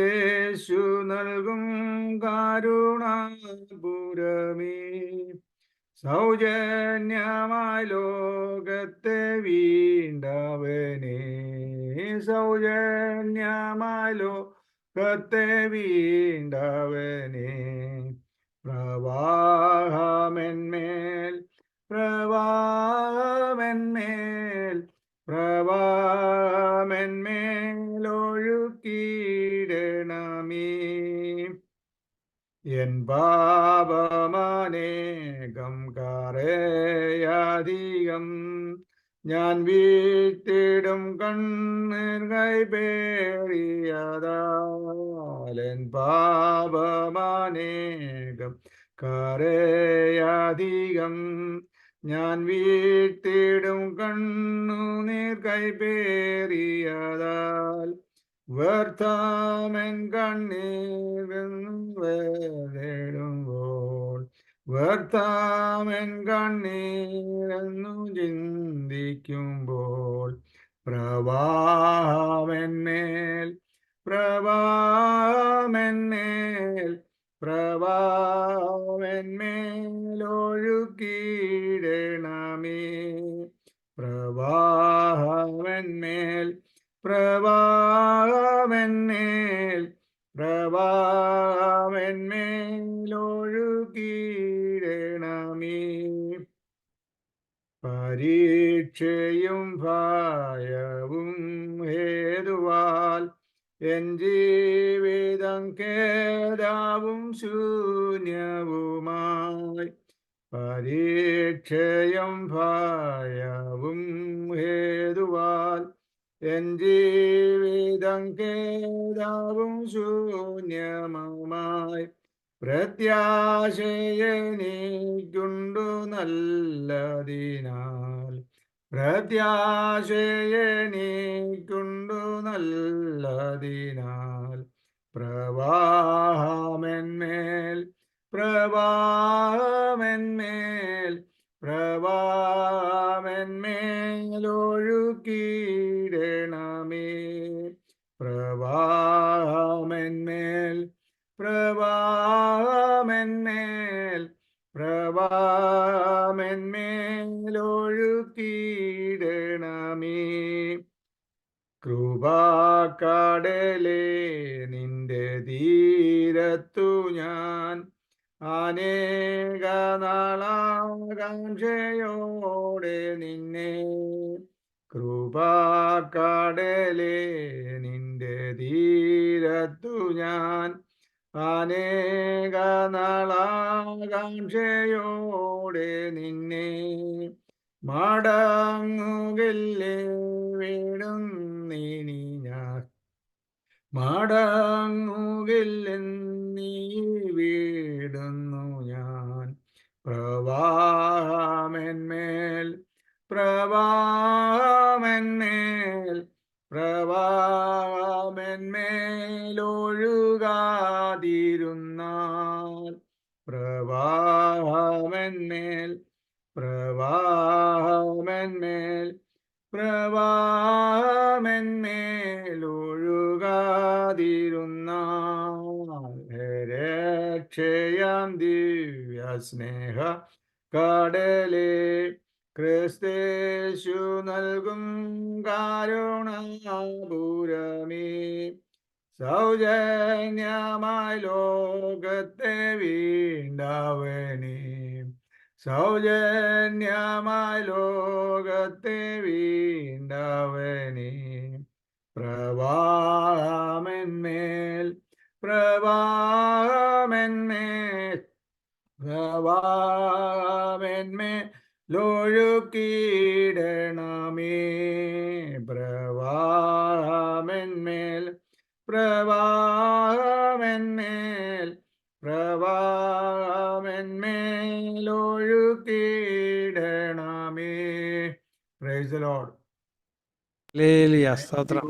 യേശു നൽകും കാരുണാപുരമേ സൗജന്യമായി ലോകത്തെ വീണ്ടവനെ. സൗജന്യമായി ലോകത്തെ വീണ്ടവനെ. എൻ പാപമനേകം കാറേയധികം ഞാൻ വീട്ടിടും കണ്ണീർ കൈപേറിയതാലൻ പാപമനേകം കരയധികം. ഞാൻ വീട്ടിടും കണ്ണു നീർ കൈപേറിയതാൽ വർത്താമൻ കണ്ണീർ വ്യർത്ഥാമൻ കണ്ണീരെന്നു ചിന്തിക്കുമ്പോൾ പ്രവാമെന്നേൽ പ്രവാമെന്നേൽ പ്രവാഹമെന്മേലൊഴുക്കിയിടണമേ പ്രവാഹമെന്മേൽ പ്രവാഹമെന്മേൽ പ്രവാഹമെന്മേലൊഴുകിയിടണമേ പരീക്ഷയും ഭായവും ഹേതുവാൽ എൻ ജീവിതം കേടാവും ശൂന്യവുമായി. പരീക്ഷയും ഭയവും ഹേതുവാൽ എൻ ജീവിതം കേടാവും ശൂന്യമായി പ്രത്യാശയനീക്കുണ്ടു നല്ലതിനാൽ പ്രത്യാശയനീക്കുണ്ടു നല്ലതിനാൽ പ്രവാഹമെന്മേൽ പ്രവാഹമെന്മേൽ പ്രവാഹമെന്മേലൊഴുക്കിയിടണമേ പ്രവാഹമെന്മേൽ പ്രവാഹമെന്മേൽ പ്രവാമെന്മേലൊഴുക്കിയിടണമേ. കൃപാക്കടലേ നിന്റെ തീരത്തു ഞാൻ അനേക നാളാകാംക്ഷയോടെ നിന്നെ. കൃപാക്കടലേ നിന്റെ തീരത്തു ഞാൻ അനേക നാളാകാംക്ഷയോടെ നിന്നെ മടങ്ങുകില്ലേ വീടും നീ ഞാൻ? മടങ്ങുകില്ലെന്നീ വീടുന്നു ഞാൻ. പ്രവാഹമെന്മേൽ പ്രവാഹമെന്മേൽ പ്രവാഹമെന്മേലൊഴുകാതിരുന്നാൽ പ്രവാഹമെന്മേൽ പ്രവാഹമെന്മേൽ പ്രവാഹമെന്മേലൊഴുകാതിരുന്നാൽ രക്ഷയാം ദിവ്യ സ്നേഹ കടലേ ക്രിസ്തേശു നൽകും കാരുണാപുരമേ. സൗജന്യമായി ലോകത്തെ വീണ്ടവനേ. സൗജന്യമായി ലോകത്തെ വീണ്ടവനേ. പ്രവാമെന്മേൽ പ്രവാഹമെന്മേൽ പ്രവാഹമെന്മേൽ ലൊഴുക്കിയിടണമേ പ്രവാഹമെന്മേൽ പ്രവാഹമെന്മേൽ പ്രവാഹമെന്മേലൊഴുക്കിയിടണമേ പ്രൈസ് ലോഡ് സ്തോത്രം.